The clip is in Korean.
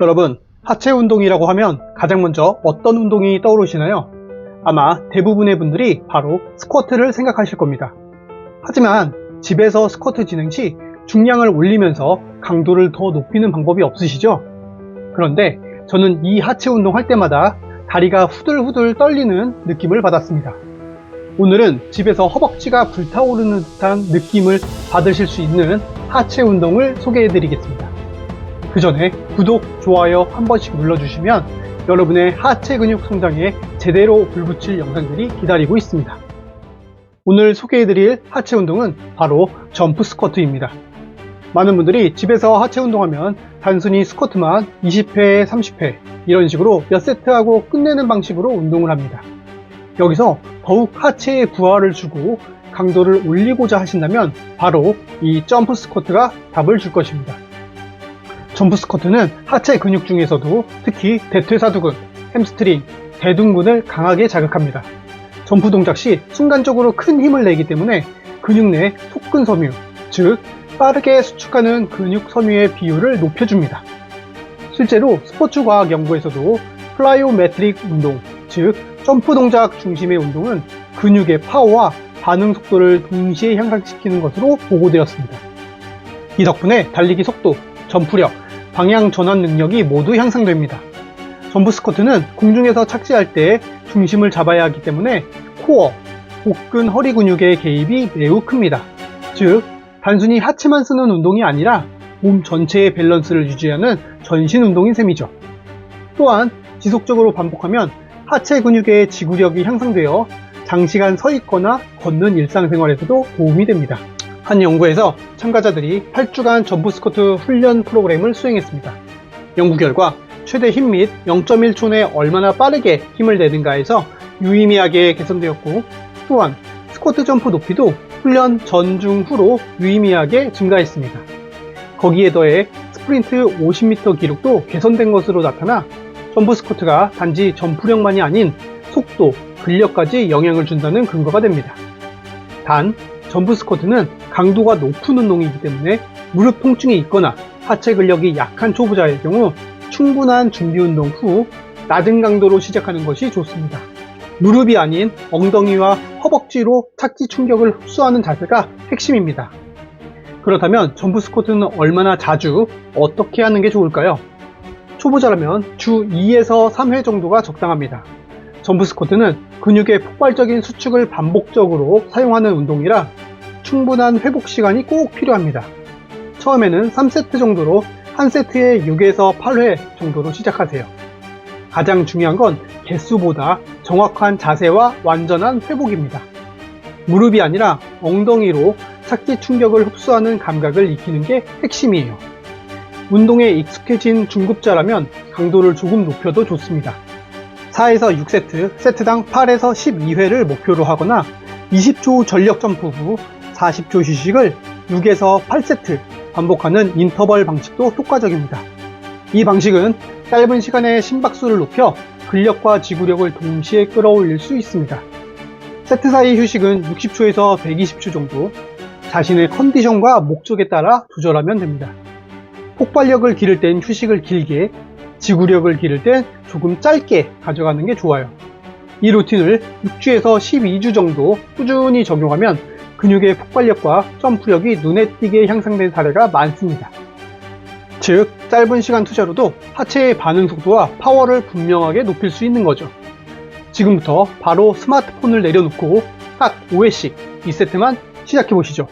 여러분, 하체 운동이라고 하면 가장 먼저 어떤 운동이 떠오르시나요? 아마 대부분의 분들이 바로 스쿼트를 생각하실 겁니다. 하지만 집에서 스쿼트 진행 시 중량을 올리면서 강도를 더 높이는 방법이 없으시죠? 그런데 저는 이 하체 운동 할 때마다 다리가 후들후들 떨리는 느낌을 받았습니다. 오늘은 집에서 허벅지가 불타오르는 듯한 느낌을 받으실 수 있는 하체 운동을 소개해 드리겠습니다. 그 전에 구독, 좋아요 한 번씩 눌러주시면 여러분의 하체 근육 성장에 제대로 불붙일 영상들이 기다리고 있습니다. 오늘 소개해드릴 하체 운동은 바로 점프 스쿼트입니다. 많은 분들이 집에서 하체 운동하면 단순히 스쿼트만 20회, 30회 이런 식으로 몇 세트 하고 끝내는 방식으로 운동을 합니다. 여기서 더욱 하체에 부하를 주고 강도를 올리고자 하신다면 바로 이 점프 스쿼트가 답을 줄 것입니다. 점프 스쿼트는 하체 근육 중에서도 특히 대퇴사두근, 햄스트링, 대둔근을 강하게 자극합니다. 점프 동작 시 순간적으로 큰 힘을 내기 때문에 근육 내 속근 섬유, 즉 빠르게 수축하는 근육 섬유의 비율을 높여줍니다. 실제로 스포츠 과학 연구에서도 플라이오메트릭 운동, 즉 점프 동작 중심의 운동은 근육의 파워와 반응 속도를 동시에 향상시키는 것으로 보고되었습니다. 이 덕분에 달리기 속도, 점프력, 방향 전환 능력이 모두 향상됩니다. 점프 스쿼트는 공중에서 착지할 때 중심을 잡아야 하기 때문에 코어, 복근 허리 근육의 개입이 매우 큽니다. 즉, 단순히 하체만 쓰는 운동이 아니라 몸 전체의 밸런스를 유지하는 전신 운동인 셈이죠. 또한 지속적으로 반복하면 하체 근육의 지구력이 향상되어 장시간 서 있거나 걷는 일상생활에서도 도움이 됩니다. 한 연구에서 참가자들이 8주간 점프 스쿼트 훈련 프로그램을 수행했습니다. 연구 결과 최대 힘 및 0.1초 내에 얼마나 빠르게 힘을 내는가에서 유의미하게 개선되었고 또한 스쿼트 점프 높이도 훈련 전, 중, 후로 유의미하게 증가했습니다. 거기에 더해 스프린트 50m 기록도 개선된 것으로 나타나 점프 스쿼트가 단지 점프력만이 아닌 속도, 근력까지 영향을 준다는 근거가 됩니다. 단, 점프 스쿼트는 강도가 높은 운동이기 때문에 무릎 통증이 있거나 하체 근력이 약한 초보자의 경우 충분한 준비 운동 후 낮은 강도로 시작하는 것이 좋습니다. 무릎이 아닌 엉덩이와 허벅지로 착지 충격을 흡수하는 자세가 핵심입니다. 그렇다면 점프 스쿼트는 얼마나 자주 어떻게 하는 게 좋을까요? 초보자라면 주 2에서 3회 정도가 적당합니다. 점프 스쿼트는 근육의 폭발적인 수축을 반복적으로 사용하는 운동이라 충분한 회복 시간이 꼭 필요합니다. 처음에는 3세트 정도로 한 세트에 6에서 8회 정도로 시작하세요. 가장 중요한 건 개수보다 정확한 자세와 완전한 회복입니다. 무릎이 아니라 엉덩이로 착지 충격을 흡수하는 감각을 익히는 게 핵심이에요. 운동에 익숙해진 중급자라면 강도를 조금 높여도 좋습니다. 4에서 6세트, 세트당 8에서 12회를 목표로 하거나 20초 전력 점프 후 40초 휴식을 6에서 8세트 반복하는 인터벌 방식도 효과적입니다. 이 방식은 짧은 시간에 심박수를 높여 근력과 지구력을 동시에 끌어올릴 수 있습니다. 세트 사이 휴식은 60초에서 120초 정도, 자신의 컨디션과 목적에 따라 조절하면 됩니다. 폭발력을 기를 땐 휴식을 길게, 지구력을 기를 땐 조금 짧게 가져가는 게 좋아요. 이 루틴을 6주에서 12주 정도 꾸준히 적용하면 근육의 폭발력과 점프력이 눈에 띄게 향상된 사례가 많습니다. 즉, 짧은 시간 투자로도 하체의 반응 속도와 파워를 분명하게 높일 수 있는 거죠. 지금부터 바로 스마트폰을 내려놓고 딱 5회씩 2세트만 시작해 보시죠.